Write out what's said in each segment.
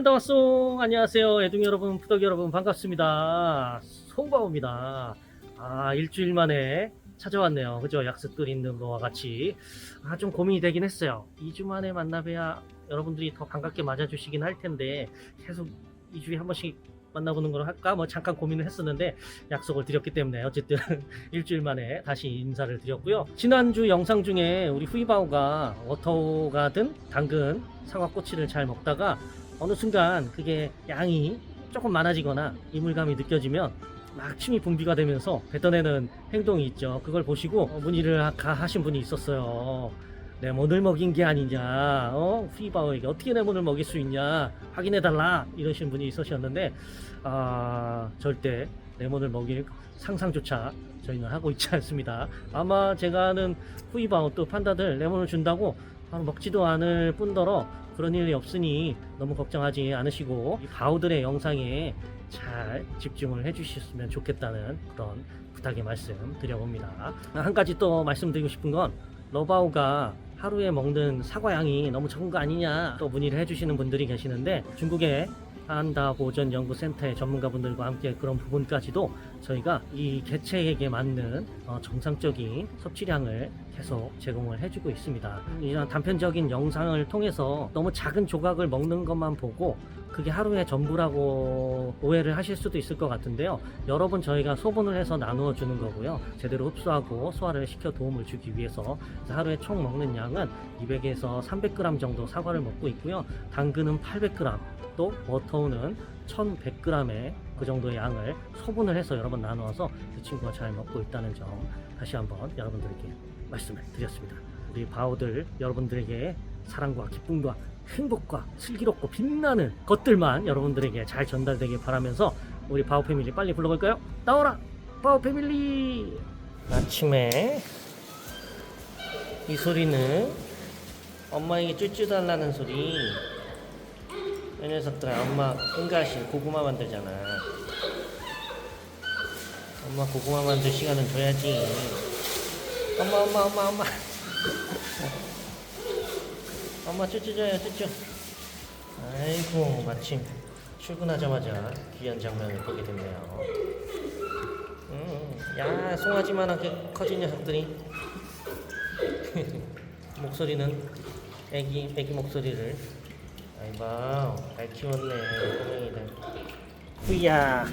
판다 왔송 안녕하세요. 애둥 여러분 푸덕 여러분 반갑습니다. 송바오입니다. 아 일주일 만에 찾아왔네요. 그죠? 약속들 있는 거와 같이. 아 좀 고민이 되긴 했어요. 2주 만에 만나봐야 여러분들이 더 반갑게 맞아주시긴 할 텐데 계속 2주에 한 번씩 만나보는 걸 할까? 뭐 잠깐 고민을 했었는데 약속을 드렸기 때문에 어쨌든 일주일 만에 다시 인사를 드렸고요. 지난주 영상 중에 우리 후이바오가 워터가든 당근 사과 꼬치를 잘 먹다가 어느 순간 그게 양이 조금 많아지거나 이물감이 느껴지면 막 침이 분비가 되면서 뱉어내는 행동이 있죠. 그걸 보시고 어, 문의를 하- 가- 하신 분이 있었어요. 레몬을 먹인 게 아니냐, 어? 후이바오에게 어떻게 레몬을 먹일 수 있냐, 확인해달라, 이러신 분이 있으셨는데, 아, 절대 레몬을 먹일 상상조차 저희는 하고 있지 않습니다. 아마 제가 아는 후이바오 또 판다들 레몬을 준다고 바로 먹지도 않을 뿐더러 그런 일이 없으니 너무 걱정하지 않으시고 이 바우들의 영상에 잘 집중을 해주셨으면 좋겠다는 그런 부탁의 말씀 드려봅니다. 한 가지 또 말씀드리고 싶은 건 러바우가 하루에 먹는 사과 양이 너무 적은 거 아니냐 또 문의를 해주시는 분들이 계시는데 중국의 한다 보전 연구센터의 전문가분들과 함께 그런 부분까지도 저희가 이 개체에게 맞는 어, 정상적인 섭취량을 계속 제공을 해주고 있습니다. 이런 단편적인 영상을 통해서 너무 작은 조각을 먹는 것만 보고 그게 하루의 전부라고 오해를 하실 수도 있을 것 같은데요. 여러 번 저희가 소분을 해서 나누어 주는 거고요. 제대로 흡수하고 소화를 시켜 도움을 주기 위해서 하루에 총 먹는 양은 200에서 300g 정도 사과를 먹고 있고요. 당근은 800g, 또 워터우는 1100g의 그 정도의 양을 소분을 해서 여러 번 나누어서 그 친구가 잘 먹고 있다는 점 다시 한번 여러분들에게 말씀을 드렸습니다. 우리 바오들 여러분들에게 사랑과 기쁨과 행복과 슬기롭고 빛나는 것들만 여러분들에게 잘 전달되길 바라면서 우리 바오 패밀리 빨리 불러볼까요? 나오라 바오 패밀리 아침에 이 소리는 엄마에게 쭈쭈 달라는 소리 이 녀석들아 엄마 은가시 고구마 만들잖아. 엄마 고구마 만들 시간은 줘야지. 엄마 엄마 엄마 엄마. 엄마 쭈쭈 줘요 쭈쭈. 아이고 마침 출근하자마자 귀한 장면을 보게 됐네요. 음, 야 송아지만하게 커진 녀석들이. 목소리는 애기 애기 목소리를 아이고 잘 키웠네. 꼬맹이들 후야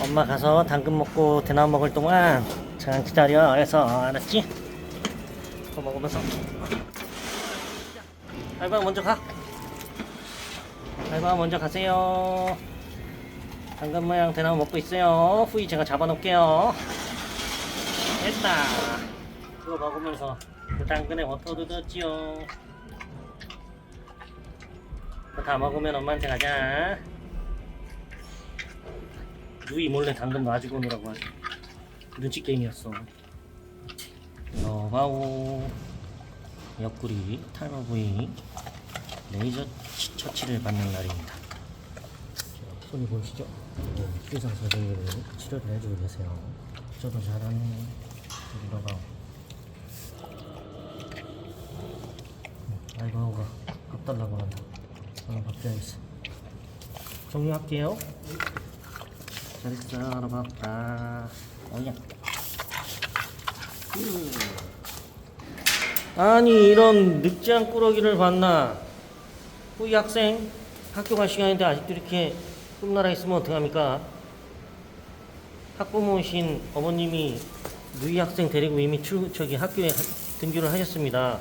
엄마 가서 당근 먹고 대나무 먹을 동안 잠깐 기다려. 알았어 알았지? 그거 먹으면서. 알바 먼저 가. 알바 먼저 가세요. 당근 모양 대나무 먹고 있어요. 후이 제가 잡아놓을게요. 됐다. 그거 먹으면서 그 당근에 워터도 넣었지요 다 먹으면 엄마한테 가자 누이 몰래 당근 놔주고 오느라고 아주 눈치 게임이었어 러바오 옆구리 탈모 부위 레이저 치- 처치를 받는 날입니다 자, 손이 보이시죠? 네, 수의사 선생님이 치료를 해주고 계세요 저도 잘하네 우리 러바오 아이바오가 밥 달라고 한다 밥 줘야겠어 종료할게요. 잘했어. 러바오다. 어야. 음. 아니 이런 늑장 꾸러기를 봤나? 후이 학생 학교 갈 시간인데 아직도 이렇게 꿈나라 있으면 어떡합니까? 학부모이신 어머님이 누이 학생 데리고 이미 출 저기 학교에 등교를 하셨습니다.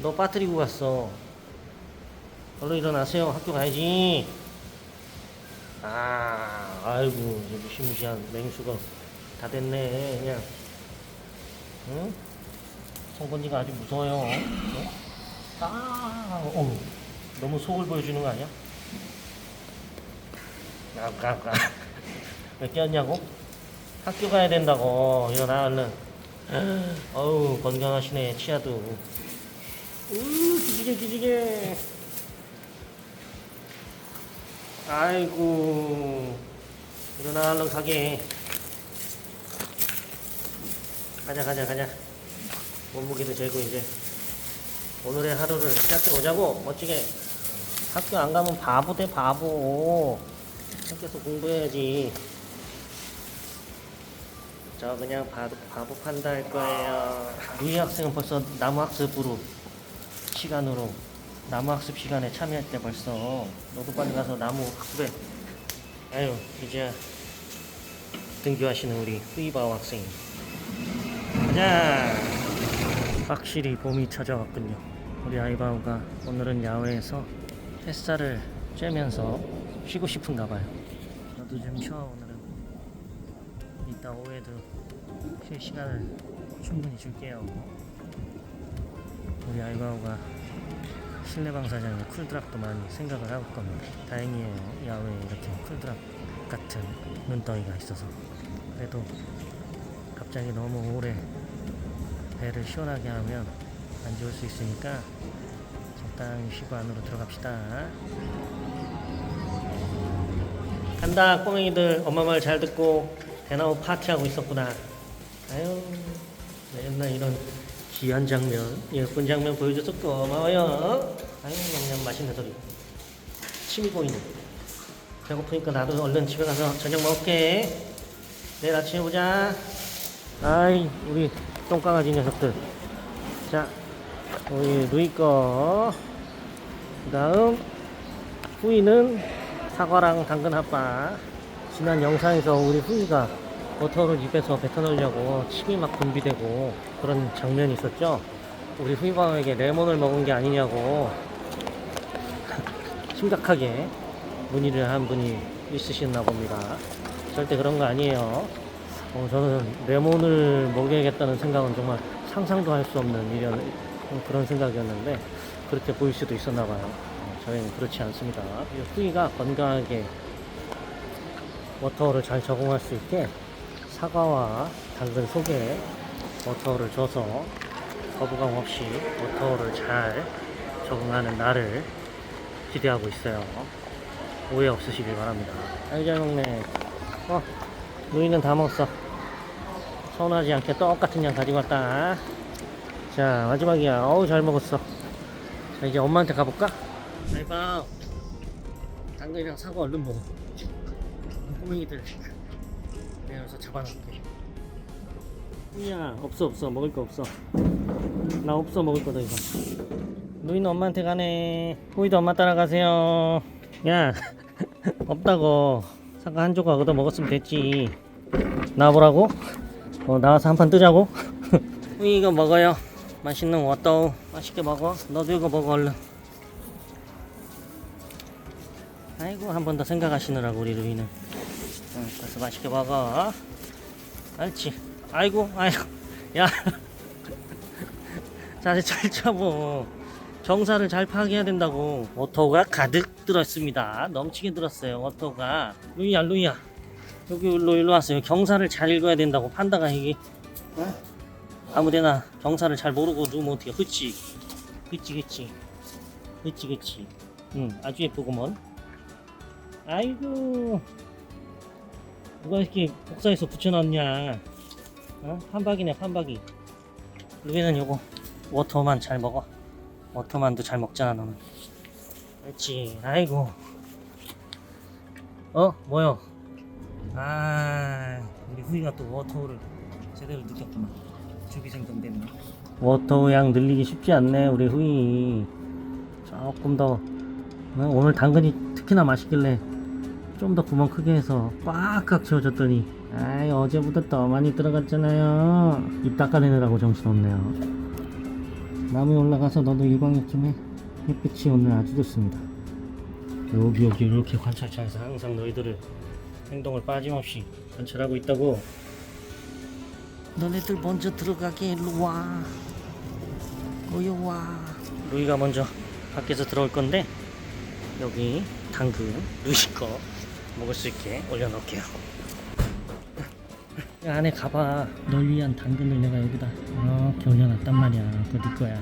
너 빠뜨리고 갔어 얼른 일어나세요 학교 가야지 아 아이고 이제 무시무시한 맹수가 다 됐네 그냥 응? 성건이가 아주 무서워요. 어? 아, 어머, 너무 속을 보여주는 거 아니야? 아까 아까 왜 깨었냐고? 학교 가야 된다고 일어나 얼른. 어우 건강하시네 치아도. 우 기지개 기지개. 아이고 일어나 얼른 가게. 가자 가자 가자. 몸무게도 재고 이제. 오늘의 하루를 시작해 보자고. 멋지게. 학교 안 가면 바보 돼 바보. 학교에서 공부해야지. 저 그냥 바보, 바보 판다 할 거예요. 루이 학생은 벌써 나무 학습으로 시간으로 나무 학습 시간에 참여할 때 벌써 너도 빨리 가서 나무 학습해. 아유 이제 등교하시는 우리 후이바오 학생 가자! 확실히 봄이 찾아왔군요. 우리 아이바오가 오늘은 야외에서 햇살을 쬐면서 쉬고 싶은가 봐요. 너도 좀 쉬어 오늘은. 이따 오후에도 쉴 시간을 충분히 줄게요. 우리 아이바오가 실내 방사장에 쿨드랍도 많이 생각을 하고 겁니다 다행이에요 야외에 이렇게 쿨드랍 같은 눈덩이가 있어서 그래도 갑자기 너무 오래 배를 시원하게 하면 안 좋을 수 있으니까 적당히 쉬고 안으로 들어갑시다. 간다 꼬맹이들 엄마 말 잘 듣고 대나무 파티하고 있었구나. 아유 맨날 이런 귀한 장면 예쁜 장면 보여줘서 고마워요. 아유 냠냠 맛있는 소리. 침이 보이네. 배고프니까 나도 얼른 집에 가서 저녁 먹을게. 내일 아침에 보자. 아이 우리 똥강아지 녀석들. 자 우리 루이 거. 그 다음 후이는 사과랑 당근 핫바. 지난 영상에서 우리 후이가 버터를 입에서 뱉어넣으려고 침이 막 분비되고 그런 장면이 있었죠. 우리 후이광에게 레몬을 먹은 게 아니냐고 심각하게 문의를 한 분이 있으셨나 봅니다. 절대 그런 거 아니에요. 어, 저는 레몬을 먹여야겠다는 생각은 정말 상상도 할 수 없는 일이었, 그런 생각이었는데 그렇게 보일 수도 있었나 봐요. 어, 저희는 그렇지 않습니다. 이 후이가 건강하게 워터를 잘 적응할 수 있게 사과와 당근 속에 워터를 줘서 거부감 없이 워터를 잘 적응하는 날을 기대하고 있어요. 오해 없으시길 바랍니다. 아이 잘 먹네. 어, 누이는 다 먹었어. 서운하지 않게 똑같은 양 가지고 왔다. 자, 마지막이야. 어우, 잘 먹었어. 자, 이제 엄마한테 가볼까? 아이방. 당근이랑 사과 얼른 먹어. 꼬맹이들. 내가 여기서 잡아놓을게. 야, 없어, 없어. 먹을 거 없어. 나 없어, 먹을 거더 이상. 누이는 엄마한테 가네. 호이도 엄마 따라가세요. 야, 없다고. 사과 한 조각 얻어 먹었으면 됐지. 나보라고? 어, 나와서 한 판 뜨자고? 이거 먹어요. 맛있는 워떠우. 맛있게 먹어. 너도 이거 먹어, 얼른. 아이고, 한 번 더 생각하시느라고, 우리 루이는. 응, 그래서 맛있게 먹어. 알지? 아이고, 아이고. 야. 자세 잘 잡어. 정사를 잘 파악해야 된다고. 워터가 가득 들었습니다. 넘치게 들었어요, 워터가. 루이야, 루이야. 여기 일로 일로 왔어요. 경사를 잘 읽어야 된다고 판다가 이게 어? 아무데나 경사를 잘 모르고 누우면 어떻게 그치 그치 그치 그치 그치 응 아주 예쁘구먼 아이고 누가 이렇게 복사해서 붙여놨냐 어? 판박이네 판박이. 루비는 요거 워터만 잘 먹어. 워터만도 잘 먹잖아 너는. 그렇지. 아이고. 어 뭐요? 아 우리 후이가 또 워터우를 제대로 느꼈구만. 주기생성 됐네. 워터우 양 늘리기 쉽지 않네 우리 후이. 조금 더 어, 오늘 당근이 특히나 맛있길래 좀 더 구멍 크게 해서 꽉꽉 채워줬더니 아이 어제보다 더 많이 들어갔잖아요. 입 닦아내느라고 정신없네요. 나무에 올라가서 너도 일광욕 좀해 햇빛이 오늘 아주 좋습니다. 여기 여기 이렇게 관찰차에서 항상 너희들을 행동을 빠짐없이 관찰하고 있다고. 너네들 먼저 들어가게 일로 와. 꼬여와. 루이가 먼저 밖에서 들어올 건데 여기 당근 루이 거 먹을 수 있게 올려놓을게요. 야, 안에 가봐. 널 위한 당근을 내가 여기다 이렇게 올려놨단 말이야. 그거 네 거야.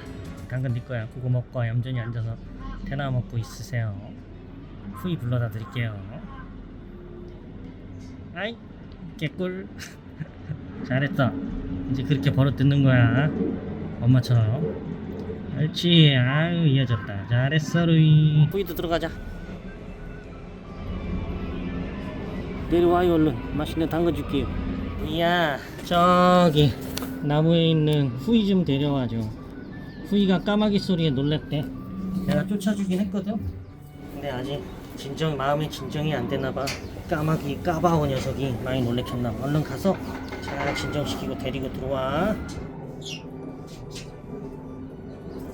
당근 네 거야. 그거 먹고 얌전히 앉아서 대나 먹고 있으세요. 후이 불러다 드릴게요. 아이 개꿀. 잘했어 이제 그렇게 버릇 듣는 거야. 엄마처럼. 그렇지. 아유 이어졌다. 잘했어 루이. 후이도 들어가자 내려와요 얼른. 맛있는 당근 줄게요. 이야 저기 나무에 있는 후이 좀 데려와줘. 후이가 까마귀 소리에 놀랬대. 내가 쫓아주긴 했거든? 근데 아직 진정 마음의 진정이 안 됐나봐. 까마귀 까바오 녀석이 많이 놀래켰나 봐. 얼른 가서 잘 진정시키고 데리고 들어와.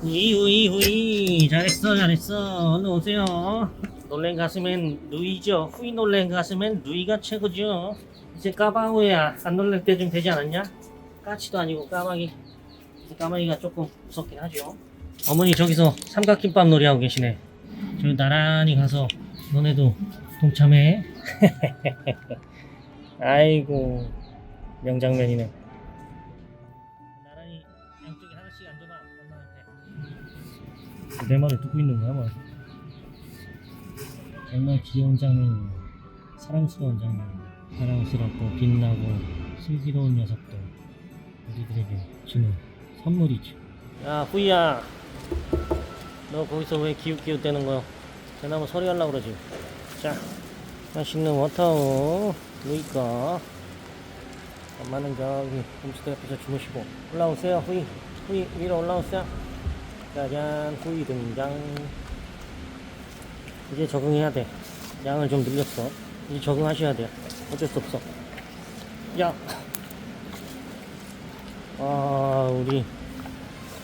이후이 후이. 잘했어 잘했어. 얼른 오세요 놀랜 가슴엔 루이죠. 후이 놀랜 가슴엔 루이가 최고죠. 이제 까바오야 안 놀랄 때 좀 되지 않았냐? 까치도 아니고 까마귀. 까마귀가 조금 무섭긴 하죠. 어머니 저기서 삼각김밥 놀이하고 계시네. 저기 나란히 가서 너네도 동참해. 아이고 명장면이네. 나란히 양쪽에 하나씩 앉아봐. 엄마한테. 내 말을 듣고 있는 거야 뭐 정말 귀여운 장면이네 사랑스러운 장면이네 사랑스럽고 빛나고 슬기로운 녀석들 우리들에게 주는 선물이죠. 야 후이야. 너 거기서 왜 기웃기웃 대는 거야? 대나무 서리 하려고 그러지. 자 맛있는 워터우 루이꺼 엄마는 저기 홈스테 옆에서 주무시고. 올라오세요 후이. 후이 위로 올라오세요. 짜잔 후이 등장 이제 적응해야 돼 양을 좀 늘렸어 이제 적응하셔야 돼요 어쩔 수 없어 야 아, 우리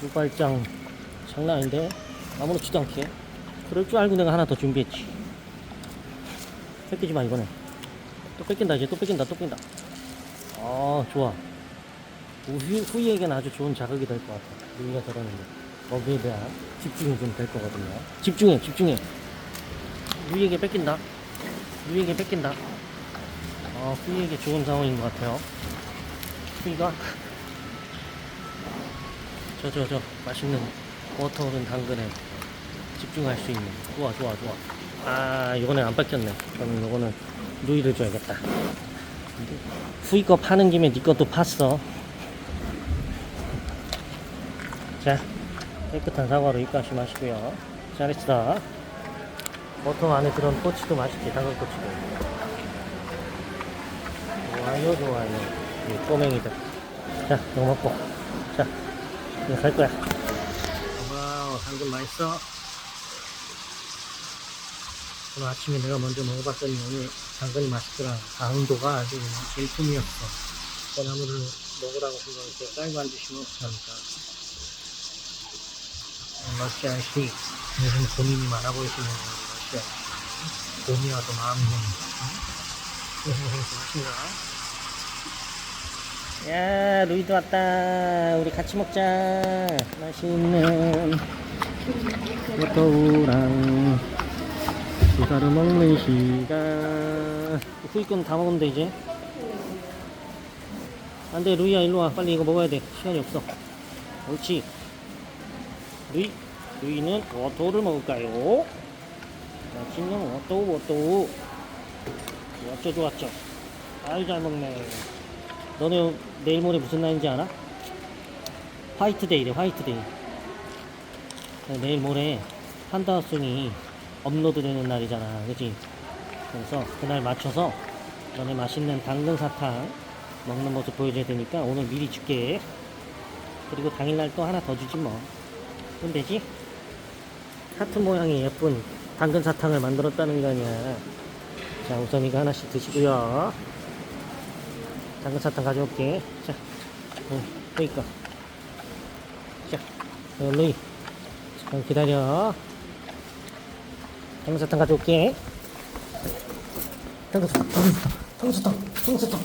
유발장 장난 아닌데? 아무렇지도 않게. 그럴 줄 알고 내가 하나 더 준비했지. 뺏기지 마, 이번에. 또 뺏긴다, 이제 또 뺏긴다, 또 뺏긴다. 아, 좋아. 후, 후이에게는 아주 좋은 자극이 될 것 같아. 우리가 저러는데. 거기에 대한 집중이 좀 될 거거든요. 집중해, 집중해. 루이에게 뺏긴다. 루이에게 뺏긴다. 아, 후이에게 좋은 상황인 것 같아요. 후이가? 저 저 저 맛있는 워터 오른 당근에 집중할 수 있는. 좋아 좋아 좋아. 아 이거는 안 뺏겼네. 그럼 이거는 루이를 줘야겠다. 후이 거 파는 김에 니 것도 팠어. 자 깨끗한 사과로 입가시 마시고요. 잘했어 워터 안에 들어온 꼬치도 맛있지 당근 꼬치도 좋아요 좋아요 이 꼬맹이들 자 이거 먹고 자 이거 살 거야. 와우, 당근 맛있어. 오늘 아침에 내가 먼저 먹어봤더니 오늘 당근이 맛있더라. 당도가 아주 일품이었어. 소나무를 먹으라고 생각했을 때 깔고 앉으시면 어떡합니까? 러시아 시 요즘 고민이 많아 보이시는 러 시아 봄이 와도 마음이 좀. 야, 루이도 왔다. 우리 같이 먹자. 맛있는 호떡우랑 수사를 먹는 시간. 후이 거는 다 먹었는데, 이제. 안 돼, 루이야, 일로 와. 빨리 이거 먹어야 돼. 시간이 없어. 옳지. 루이. 루이는 워터를 먹을까요? 맛있는 워터, 워터. 좋았죠, 좋았죠. 아이, 잘 먹네. 너네 내일 모레 무슨 날인지 알아? 화이트데이래 화이트데이 네, 내일 모레 판다송이 업로드 되는 날이잖아 그지 그래서 그날 맞춰서 너네 맛있는 당근 사탕 먹는 모습 보여줘야 되니까 오늘 미리 줄게 그리고 당일날 또 하나 더 주지 뭐 그럼 되지? 하트 모양의 예쁜 당근 사탕을 만들었다는 거 아니야 자 우선 이거 하나씩 드시고요 당근 사탕 가져올게. 자, 어, 루이 거. 자, 어, 루이. 잠깐 기다려. 당근 사탕 가져올게. 당근 사탕, 당근 사탕, 당근 사탕,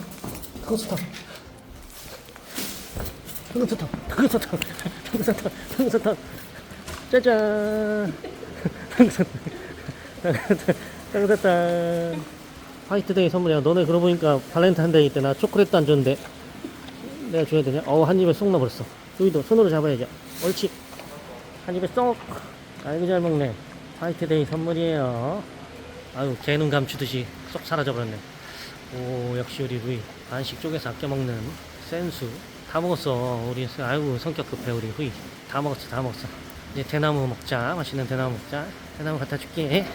당근 사탕, 당근 사탕, 당근 사탕, 당근 사탕, 당근 사탕. 짜잔. 당근 사탕, 사탕. 화이트데이 선물이야. 너네 그러고 보니까 발렌타인데이 때 나 초콜릿도 안 줬는데 내가 줘야 되냐? 어우 한 입에 쏙 넣어버렸어. 여기도 손으로 잡아야죠. 옳지. 한 입에 쏙. 아이고 잘 먹네. 화이트데이 선물이에요. 아유 개눈 감추듯이 쏙 사라져버렸네. 오 역시 우리 루이 반씩 쪼개서 아껴 먹는 센수. 다 먹었어. 우리 아이고 성격 급해 우리 후이. 다 먹었어 다 먹었어. 이제 대나무 먹자. 맛있는 대나무 먹자. 대나무 갖다 줄게.